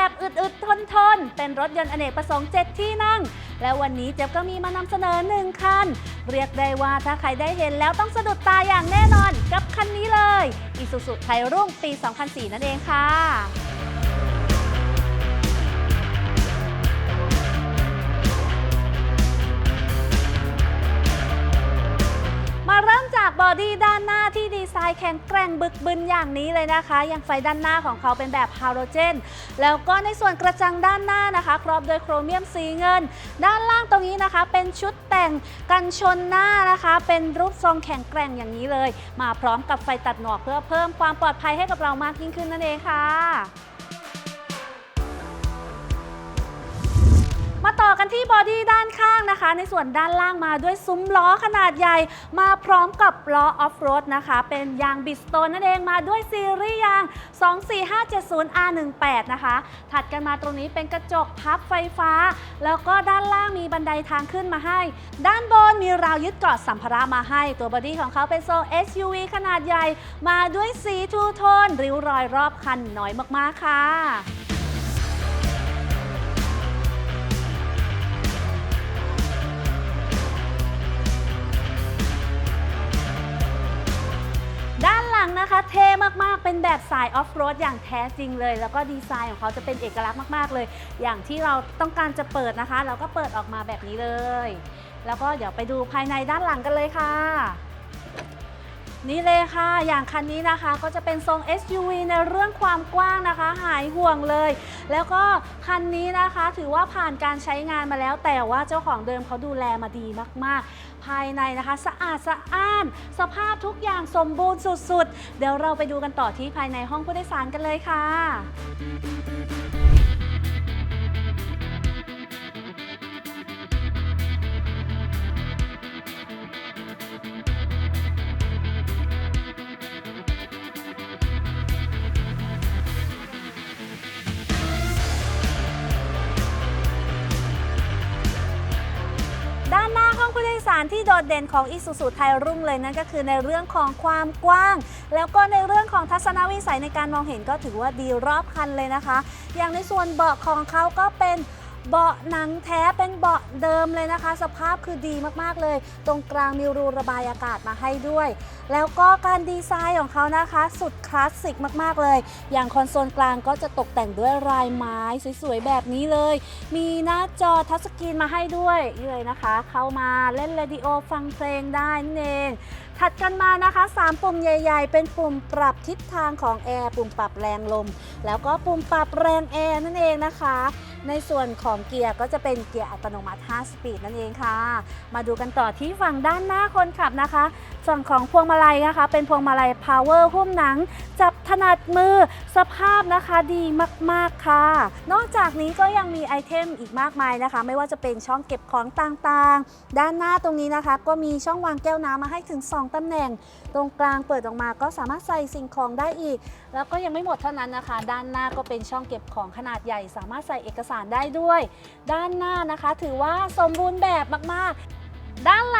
แบบอึดๆ ทนๆ เป็นรถยนต์อเนกประสงค์ 7 ที่นั่ง และวันนี้เจ๊ยบก็มีมานำเสนอหนึ่งคัน เรียกได้ว่าถ้าใครได้เห็นแล้วต้องสะดุดตาอย่างแน่นอนกับคันนี้เลย Isuzu ไทยรุ่งปี 2004 นั่นเองค่ะานหน้าที่ดีไซน์แข็งแกร่งบึกบึนอย่างนี้เลยนะคะ อย่างไฟด้านหน้าของเขาเป็นแบบฮาโลเจน แล้วก็ในส่วนกระจังด้านหน้านะคะ ครอบโดยโครเมียมสีเงิน ด้านล่างตรงนี้นะคะ เป็นชุดแต่งกันชนหน้านะคะ เป็นรูปทรงแข็งแกร่งอย่างนี้เลย มาพร้อมกับไฟตัดหมอกเพื่อเพิ่มความปลอดภัยให้กับเรามากยิ่งขึ้นนั่นเองค่ะ ที่บอดี้ด้านข้างนะคะ ในส่วนด้านล่างมาด้วยซุ้มล้อขนาดใหญ่ มาพร้อมกับล้อออฟโรดนะคะ เป็นยางบิสโตนนั่นเองมาด้วยซีรีส์ยาง 24570R18 นะคะ ถัดกันมาตรงนี้เป็นกระจกพับไฟฟ้า แล้วก็ด้านล่างมีบันไดทางขึ้นมาให้ ด้านบนมีราวยึดเกาะสัมภาระมาให้ ตัวบอดี้ของเขาเป็นทรง SUV ขนาดใหญ่ มาด้วยสีทูโทนริ้วรอยรอบคันน้อยมากๆค่ะ นหลังนะคะ เท่มากๆ เป็นแบบสายออฟโรดอย่างแท้จริงเลย แล้วก็ดีไซน์ของเขาจะเป็นเอกลักษณ์มากๆเลย อย่างที่เราต้องการจะเปิดนะคะ เราก็เปิดออกมาแบบนี้เลย แล้วก็เดี๋ยวไปดูภายในด้านหลังกันเลยค่ะ นี่เลยค่ะ อย่างคันนี้นะคะก็จะเป็นทรง SUV ในเรื่องความกว้างนะคะ หายห่วงเลย แล้วก็คันนี้นะคะถือว่าผ่านการใช้งานมาแล้ว แต่ว่าเจ้าของเดิมเขาดูแลมาดีมาก ๆ ภายในนะคะ สะอาดสะอ้าน สภาพทุกอย่างสมบูรณ์สุด ๆ เดี๋ยวเราไปดูกันต่อที่ภายในห้องผู้โดยสารกันเลยค่ะารที่โดดเด่นของอีสุสุไทยรุ่งเลยนั่นก็คือในเรื่องของความกว้าง แล้วก็ในเรื่องของทัศนวิสัยในการมองเห็นก็ถือว่าดีรอบคันเลยนะคะ อย่างในส่วนเบาะของเขาก็เป็นเบาะหนังแท้เป็นเบาะ เดิมเลยนะคะ สภาพคือดีมากๆเลย ตรงกลางมีรูระบายอากาศมาให้ด้วย แล้วก็การดีไซน์ของเขานะคะ สุดคลาสสิกมากๆเลย อย่างคอนโซลกลางก็จะตกแต่งด้วยลายไม้สวยๆแบบนี้เลย มีหน้าจอทัชสกรีนมาให้ด้วยเลยนะคะ เข้ามาเล่นเรดิโอฟังเพลงได้นั่นเอง ถัดกันมานะคะ 3 ปุ่มใหญ่ ๆ เป็นปุ่มปรับทิศทางของแอร์ปุ่มปรับแรงลม แล้วก็ปุ่มปรับแรงแอร์นั่นเองนะคะ ในส่วนของเกียร์ก็จะเป็นเกียร์อัตโนมัติ 5 สปีดนั่นเองค่ะ มาดูกันต่อที่ฝั่งด้านหน้าคนขับนะคะ ส่วนของพวงมาลัยนะคะ เป็นพวงมาลัย power หุ้มหนัง จะ ถนัดมือสภาพนะคะดีมากๆค่ะ นอกจากนี้ก็ยังมีไอเทมอีกมากมายนะคะ ไม่ว่าจะเป็นช่องเก็บของต่างๆ ด้านหน้าตรงนี้นะคะ ก็มีช่องวางแก้วน้ำมาให้ถึง 2ตำแหน่ง ตรงกลางเปิดออกมาก็สามารถใส่สิ่งของได้อีก แล้วก็ยังไม่หมดเท่านั้นนะคะ ด้านหน้าก็เป็นช่องเก็บของขนาดใหญ่ สามารถใส่เอกสารได้ด้วย ด้านหน้านะคะ ถือว่าสมบูรณ์แบบมากๆด้านห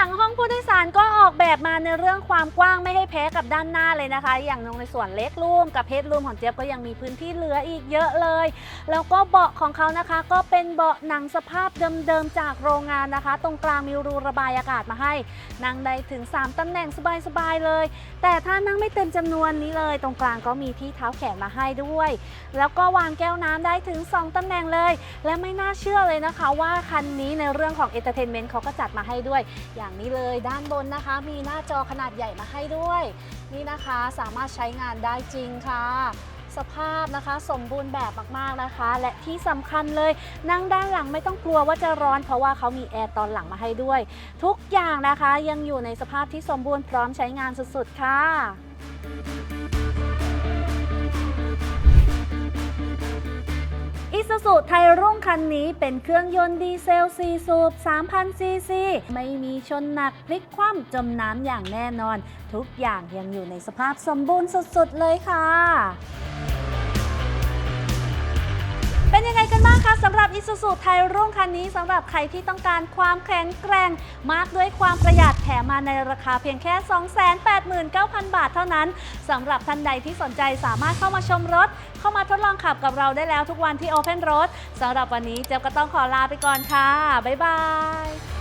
ลังห้องผู้โดยสารก็ออกแบบมาในเรื่องความกว้างไม่ให้แพ้กับด้านหน้าเลยนะคะ อย่างในส่วนเล็กรูมกับเพจรูมของเจี๊ยบก็ยังมีพื้นที่เหลืออีกเยอะเลย แล้วก็เบาะของเขานะคะ ก็เป็นเบาะหนังสภาพเดิมๆจากโรงงานนะคะ ตรงกลางมีรูระบายอากาศมาให้ นั่งได้ถึง 3 ตำแหน่งสบายๆเลย แต่ถ้านั่งไม่เต็มจำนวนนี้เลย ตรงกลางก็มีที่เท้าแขนมาให้ด้วย แล้วก็วางแก้วน้ำได้ถึง 2ตำแหน่งเลย และไม่น่าเชื่อเลยนะคะ ว่าคันนี้ในเรื่องของเอนเตอร์เทนเมนต์เขาก็จัดมาให้ด้วยอย่างนี้เลย ด้านบนนะคะ มีหน้าจอขนาดใหญ่มาให้ด้วย นี่นะคะสามารถใช้งานได้จริงค่ะ สภาพนะคะสมบูรณ์แบบมากๆนะคะ และที่สำคัญเลย นั่งด้านหลังไม่ต้องกลัวว่าจะร้อน เพราะว่าเขามีแอร์ตอนหลังมาให้ด้วย ทุกอย่างนะคะยังอยู่ในสภาพที่สมบูรณ์พร้อมใช้งานสุดๆค่ะ ซูซุไทยรุ่งคันนี้เป็นเครื่องยนต์ดีเซล 4 สูบ 3,000 ซีซี ไม่มีชนหนักพลิกคว่ำจมน้ำอย่างแน่นอน ทุกอย่างยังอยู่ในสภาพสมบูรณ์สุดๆเลยค่ะ ยังไงกันบ้างคะสำหรับ Isuzu ไทยรุ่งคันนี้สำหรับใครที่ต้องการความแข็งแกร่ง มากด้วยความประหยัดแถมมาในราคาเพียงแค่ 289,000 บาทเท่านั้นสำหรับท่านใดที่สนใจสามารถเข้ามาชมรถ เข้ามาทดลองขับกับเราได้แล้วทุกวันที่ Open Road สำหรับวันนี้เจ๊ก็ต้องขอลาไปก่อนค่ะบ๊ายบาย